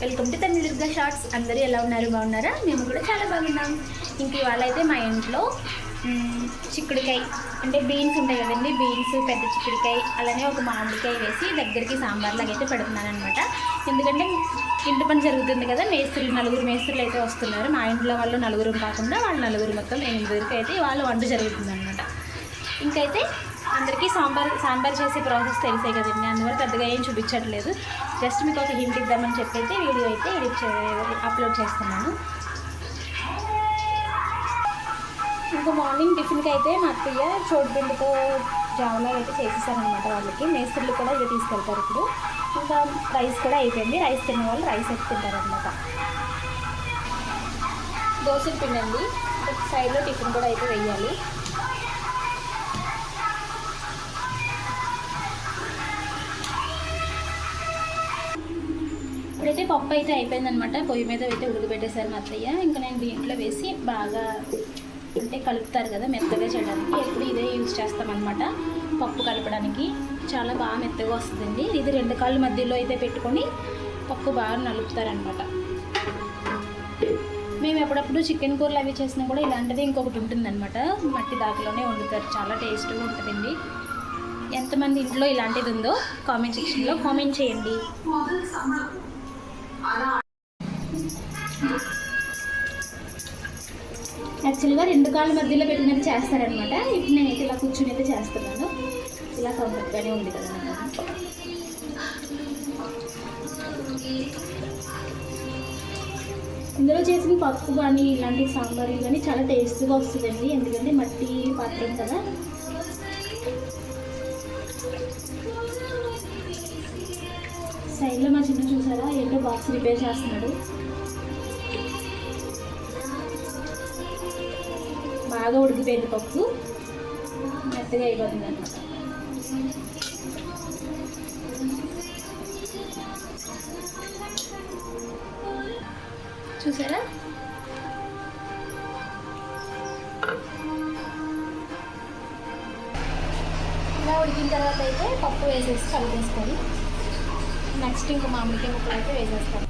Welcome to Tamil Durga shorts. అందరూ ఎలా ఉన్నారు? బాగున్నారా? మేము కూడా చాలా బాగున్నాం. ఇంక ఇవాళ అయితే మా ఇంట్లో చిక్కుడుకాయ అంటే బీన్స్ ఉంటాయి కదండి. బీన్స్ పెద్ద చిక్కుడుకాయ అలానే ఒక మామిడికాయ వేసి దగ్గరికి సాంబార్లాగా అయితే పెడుతున్నాను అనమాట ఎందుకంటే ఇంటి పని జరుగుతుంది కదా మేస్త్రులు నలుగురు మేస్త్రులు అయితే వస్తున్నారు. మా ఇంట్లో వాళ్ళు నలుగురు కాకుండా వాళ్ళు నలుగురు మొత్తం ఎనిమిదికి అయితే వాళ్ళు వంట జరుగుతుంది అనమాట ఇంకైతే అందరికీ సాంబార్ సాంబార్ చేసే ప్రాసెస్ తెలిసే కదండి. అందువల్ల పెద్దగా ఏం చూపించట్లేదు. జస్ట్ మీకు ఒక హింట్ ఇద్దామని చెప్పి అయితే వీడియో అయితే ఎడిట్ చే అప్లోడ్ చేస్తున్నాను. ఇంకా మార్నింగ్ టిఫిన్కి అయితే మా అత్తయ్య చోటుబిండితో జాములా అయితే చేసేసారనమాట వాళ్ళకి. మేస్త్రులు కూడా ఇవి తీసుకెళ్తారు ఇప్పుడు. ఇంకా రైస్ కూడా అయిపోయింది. రైస్ తిన్న వాళ్ళు రైస్ అయితే తింటారనమాట దోశల పిండి అండి సైడ్లో టిఫిన్ కూడా అయితే వేయాలి. ఇప్పుడైతే పప్పు అయితే అయిపోయిందనమాట. పొయ్యి మీద అయితే ఉడకబెట్టేశారు మా అత్తయ్య. ఇంకా నేను దీంట్లో వేసి బాగా అంటే కలుపుతారు కదా మెత్తగా చేయడానికి. ఎప్పుడు ఇదే యూజ్ చేస్తామన్నమాట పప్పు కలపడానికి. చాలా బాగా మెత్తగా వస్తుందండి. ఇది రెండు కాళ్ళ మధ్యలో అయితే పెట్టుకొని పప్పు బాగా నలుపుతారనమాట. మేము ఎప్పుడప్పుడు చికెన్ కూరలు అవి చేసినా కూడా ఇలాంటిది ఇంకొకటి ఉంటుందన్నమాట మట్టి దాకలోనే వండుతారు. చాలా టేస్ట్గా ఉంటుందండి. ఎంతమంది ఇంట్లో ఇలాంటిది ఉందో కామెంట్ సెక్షన్లో కామెంట్ చేయండి. యాక్చువల్గా రెండు కాళ్ళ మధ్యలో పెట్టినది చేస్తారనమాట ఇప్పుడు నేనైతే ఇలా కూర్చుని అయితే చేస్తున్నాను. ఇలా కంఫర్ట్గానే ఉంది కదా ఇందులో చేసిన పప్పు కానీ ఇలాంటి సాంబార్ కానీ చాలా టేస్ట్గా వస్తుందండి. ఎందుకంటే మట్టి పాత్రం కదా. సైడ్లో మా చిన్న చూసారా? ఏంటో బాక్స్ రిపేర్ చేస్తున్నాడు. బాగా ఉడికిపోయింది పప్పు. మెత్తగా అయిపోతుంది అన్నమాట. చూసారా? ఇలా ఉడికిన తర్వాత అయితే పప్పు వేసేసి కలిపేసుకొని నెక్స్ట్ ఇంకా మామిడికాయ ముక్కలు అయితే వేసేస్తాను